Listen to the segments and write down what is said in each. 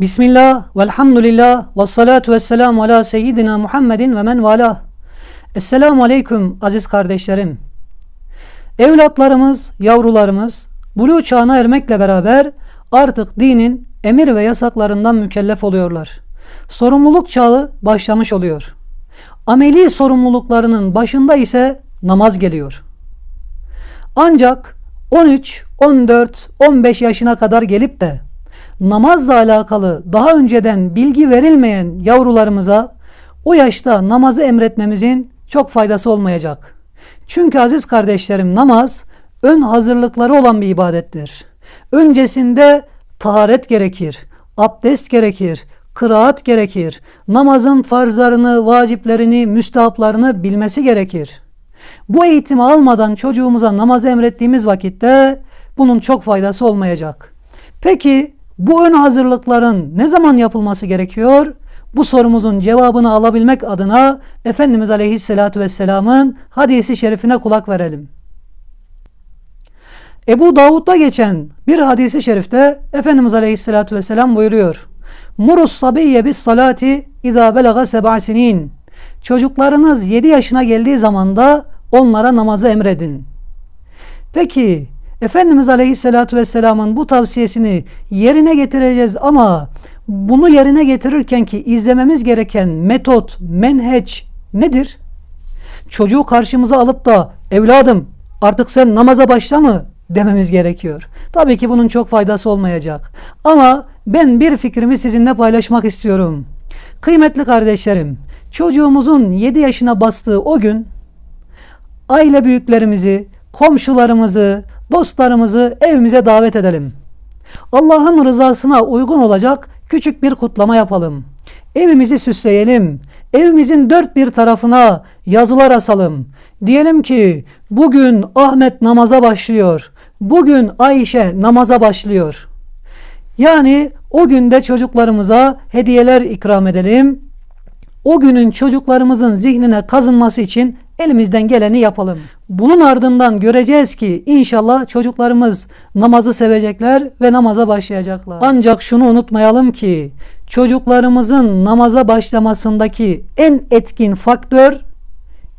Bismillah, velhamdülillah, ve salatu ve selamu ala seyyidina Muhammedin ve men valah. Esselamu aleyküm aziz kardeşlerim. Evlatlarımız, yavrularımız buluğ çağına ermekle beraber artık dinin emir ve yasaklarından mükellef oluyorlar. Sorumluluk çağı başlamış oluyor. Ameli sorumluluklarının başında ise namaz geliyor. Ancak 13, 14, 15 yaşına kadar gelip de namazla alakalı daha önceden bilgi verilmeyen yavrularımıza o yaşta namazı emretmemizin çok faydası olmayacak. Çünkü aziz kardeşlerim namaz ön hazırlıkları olan bir ibadettir. Öncesinde taharet gerekir, abdest gerekir, kıraat gerekir, namazın farzlarını, vaciplerini, müstahaplarını bilmesi gerekir. Bu eğitimi almadan çocuğumuza namaz emrettiğimiz vakitte bunun çok faydası olmayacak. Peki bu ön hazırlıkların ne zaman yapılması gerekiyor? Bu sorumuzun cevabını alabilmek adına Efendimiz Aleyhisselatü Vesselam'ın hadisi şerifine kulak verelim. Ebu Davud'da geçen bir hadisi şerifte Efendimiz Aleyhisselatü Vesselam buyuruyor. Murus sabiyye bis salati izâ belaga seb'a sinin. Çocuklarınız 7 yaşına geldiği zaman da onlara namazı emredin. Peki Efendimiz Aleyhisselatü Vesselam'ın bu tavsiyesini yerine getireceğiz ama bunu yerine getirirken ki izlememiz gereken metot, menheç nedir? Çocuğu karşımıza alıp da evladım artık sen namaza başla mı dememiz gerekiyor. Tabii ki bunun çok faydası olmayacak. Ama ben bir fikrimi sizinle paylaşmak istiyorum. Kıymetli kardeşlerim, çocuğumuzun 7 yaşına bastığı o gün aile büyüklerimizi, komşularımızı, dostlarımızı evimize davet edelim. Allah'ın rızasına uygun olacak küçük bir kutlama yapalım. Evimizi süsleyelim. Evimizin dört bir tarafına yazılar asalım. Diyelim ki bugün Ahmet namaza başlıyor. Bugün Ayşe namaza başlıyor. Yani o günde çocuklarımıza hediyeler ikram edelim. O günün çocuklarımızın zihnine kazınması için elimizden geleni yapalım. Bunun ardından göreceğiz ki inşallah çocuklarımız namazı sevecekler ve namaza başlayacaklar. Ancak şunu unutmayalım ki çocuklarımızın namaza başlamasındaki en etkin faktör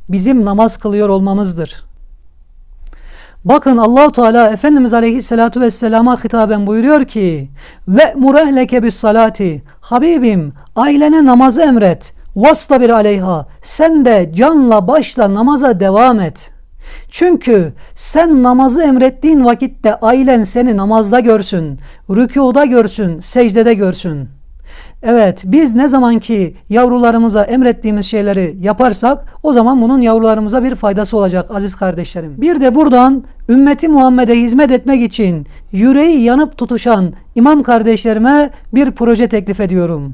bizim namaz kılıyor olmamızdır. Bakın Allahu Teala Efendimiz Aleyhissalatu vesselama hitaben buyuruyor ki ve murehleke bis salati Habibim ailene namazı emret vastabir aleyha sen de canla başla namaza devam et. Çünkü sen namazı emrettiğin vakitte ailen seni namazda görsün, rükuda görsün, secdede görsün. Evet biz ne zaman ki yavrularımıza emrettiğimiz şeyleri yaparsak o zaman bunun yavrularımıza bir faydası olacak aziz kardeşlerim. Bir de buradan ümmeti Muhammed'e hizmet etmek için yüreği yanıp tutuşan imam kardeşlerime bir proje teklif ediyorum.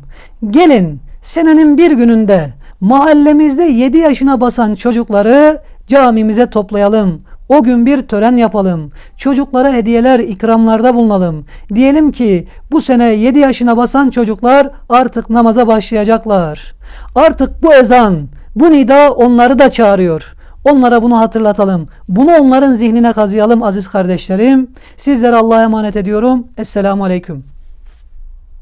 Gelin senenin bir gününde mahallemizde 7 yaşına basan çocukları camimize toplayalım. O gün bir tören yapalım. Çocuklara hediyeler, ikramlarda bulunalım. Diyelim ki bu sene 7 yaşına basan çocuklar artık namaza başlayacaklar. Artık bu ezan, bu nida onları da çağırıyor. Onlara bunu hatırlatalım. Bunu onların zihnine kazıyalım aziz kardeşlerim. Sizlere Allah'a emanet ediyorum. Esselamu Aleyküm.